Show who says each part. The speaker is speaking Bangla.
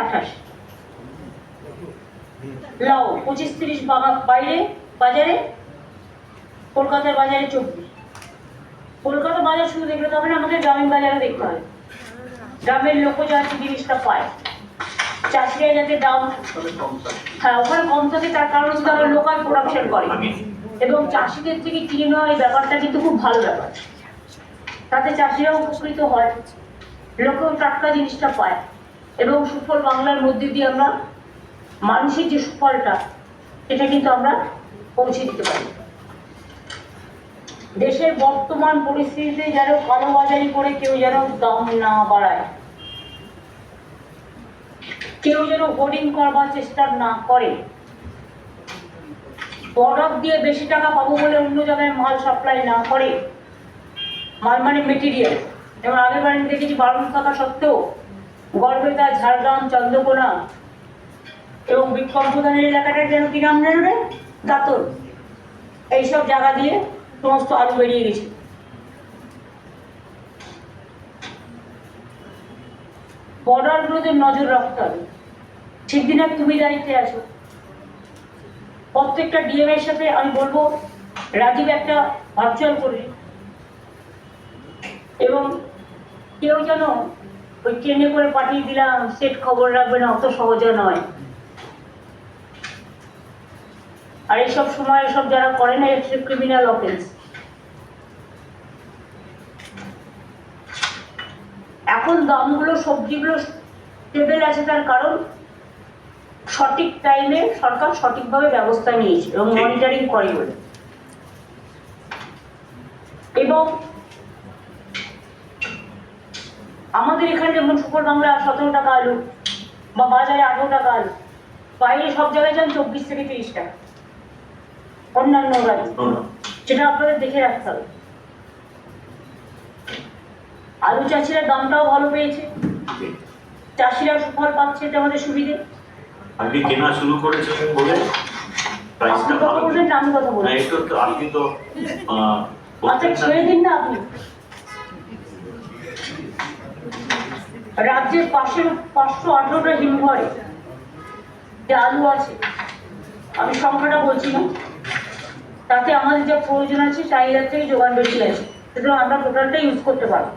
Speaker 1: আঠাশ। লাউ পঁচিশ তিরিশ বাইরে, বাজারে, কলকাতার বাজারে চব্বিশ। কলকাতা বাজার শুধু দেখলে তো না, আমাদের গ্রামীণ বাজারে দেখতে হবে। গ্রামের লোকও যাতে জিনিসটা পায়। চাষিরা যাতে দাম হ্যাঁ ওখানে কম থাকে, তার কারণ হচ্ছে তারা লোকাল প্রোডাকশন করে। এবং চাষিদের থেকে কিনে নেওয়া এই ব্যাপারটা কিন্তু খুব ভালো ব্যাপার। তাতে চাষিরাও উপকৃত হয়। লোকেও টাটকা জিনিসটা পায়। এবং সুফল বাংলার মধ্যে দিয়ে আমরা মানুষের যে সুফলটা, সেটা কিন্তু আমরা পৌঁছে দিতে পারি। দেশের বর্তমান পরিস্থিতিতে যেন কালোবাজারি করে কেউ যেন দাম না বাড়ায়, কেউ যেন হোর্ডিং করবার চেষ্টা না করে বরফ দিয়ে বেশি টাকা পাবো বলে অন্য জায়গায় মাল সাপ্লাই না করে, মাল মানে মেটেরিয়াল যেমন আগের আমি দেখেছি বারণ থাকা সত্ত্বেও গড়বেতা ঝাড়গ্রাম, চন্দ্রকোনা এবং বিক্ষম প্রধানের এলাকাটার যেন কি নাম রে? দাতর। এইসব জায়গা দিয়ে সমস্ত আলু বেরিয়ে গেছে। বর্ডারগুলোতে নজর রাখতে হবে। ঠিক দিনে তুমি দায়িত্বে আছো। প্রত্যেকটা ডিএম এর সাথে আমি বলব, রাজীব একটা ভার্চুয়াল করে এবং কেউ যেন ওই ট্রেনে করে পাঠিয়ে দিলাম সেট খবর রাখবে না অত সহজে নয়। আর এইসব সময় এসব যারা করে না এটা ক্রিমিনাল অফেন্স এখন দামগুলো সবজিগুলো স্টেবেল আছে তার কারণ সঠিক টাইমে সরকার সঠিকভাবে ব্যবস্থা নিয়েছে এবং। মনিটরিং করে বলে। এবং আমাদের এখানে যেমন সুপার বাংলা সতেরো টাকা আলু বা বাজারে আঠেরো টাকা আলু বাইরে সব জায়গায় যান চব্বিশ থেকে তিরিশ টাকা। অন্যান্য রাজ্যে যেটা আপনাদের দেখে রাখতে হবে। আলু চাষিরা দামটাও ভালো পেয়েছে। চাষিরা সুফল পাচ্ছে এটা আমাদের সুবিধে।
Speaker 2: আপনি কেনা শুরু করেছেন বলে প্রাইসটা ভালো
Speaker 1: আমি কথা
Speaker 2: একটু তো আপনি তো
Speaker 1: আচ্ছা ছেড়ে দিন না আপনি। রাজ্যের পাশে পাঁচশো আঠারোটা হিমঘরে। যে আলু আছে। আমি সংখ্যাটা বলছি না। তাতে আমাদের যা প্রয়োজন আছে, চাহিদার থেকে যোগান বেশি আছে। সুতরাং আমরা টোটালটা ইউজ করতে পারব।